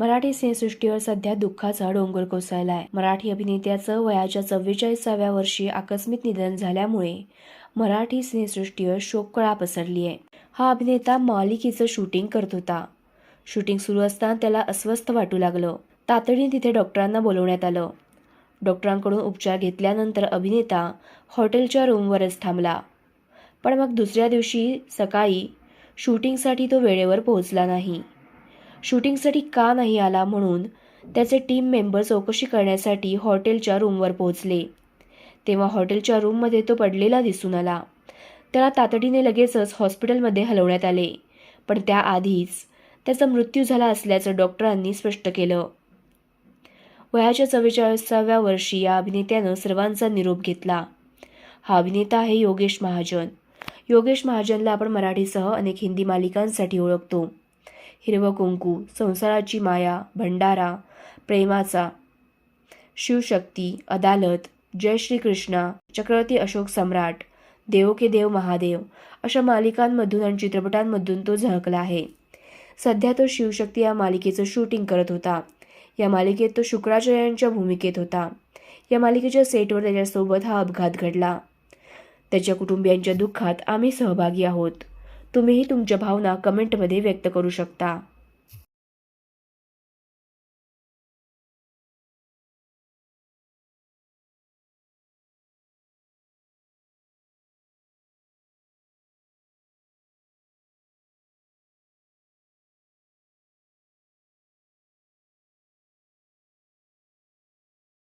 मराठी सिनेसृष्टीवर सध्या दुःखाचा डोंगर कोसळला आहे मराठी अभिनेत्याचं वयाच्या चव्वेचाळीसाव्या वर्षी आकस्मिक निधन झाल्यामुळे मराठी सिनेसृष्टीवर शोककळा पसरली आहे हा अभिनेता मालिकेचं शूटिंग करत होता. शूटिंग सुरू असताना त्याला अस्वस्थ वाटू लागलं. तातडीने तिथे डॉक्टरांना बोलवण्यात आलं. डॉक्टरांकडून उपचार घेतल्यानंतर अभिनेता हॉटेलच्या रूमवरच थांबला. पण मग दुसऱ्या दिवशी सकाळी शूटिंगसाठी तो वेळेवर पोहोचला नाही. शूटिंगसाठी का नाही आला म्हणून त्याचे टीम मेंबर चौकशी करण्यासाठी हॉटेलच्या रूमवर पोहोचले. तेव्हा हॉटेलच्या रूममध्ये तो पडलेला दिसून आला. त्याला तातडीने लगेचच हॉस्पिटलमध्ये हलवण्यात आले. पण त्याआधीच त्याचा मृत्यू झाला असल्याचं डॉक्टरांनी स्पष्ट केलं. वयाच्या चव्वेचाळीसाव्या वर्षी या अभिनेत्यानं सर्वांचा निरोप घेतला. हा अभिनेता आहे योगेश महाजन. योगेश महाजनला आपण मराठीसह अनेक हिंदी मालिकांसाठी ओळखतो. हिरवं कुंकू संसाराची माया भंडारा प्रेमाचा शिवशक्ती अदालत जय श्रीकृष्णा चक्रवर्ती अशोक सम्राट देव के देव महादेव अशा मालिकांमधून आणि चित्रपटांमधून तो झळकला आहे. सध्या तो शिवशक्ती या मालिकेचं शूटिंग करत होता. या मालिकेत तो शुक्राचार्यांच्या भूमिकेत होता. या मालिकेच्या सेटवर त्याच्यासोबत हा अपघात घडला. त्याच्या कुटुंबियांच्या दुःखात आम्ही सहभागी आहोत. तुम्हीही तुमच्या भावना कमेंटमध्ये व्यक्त करू शकता.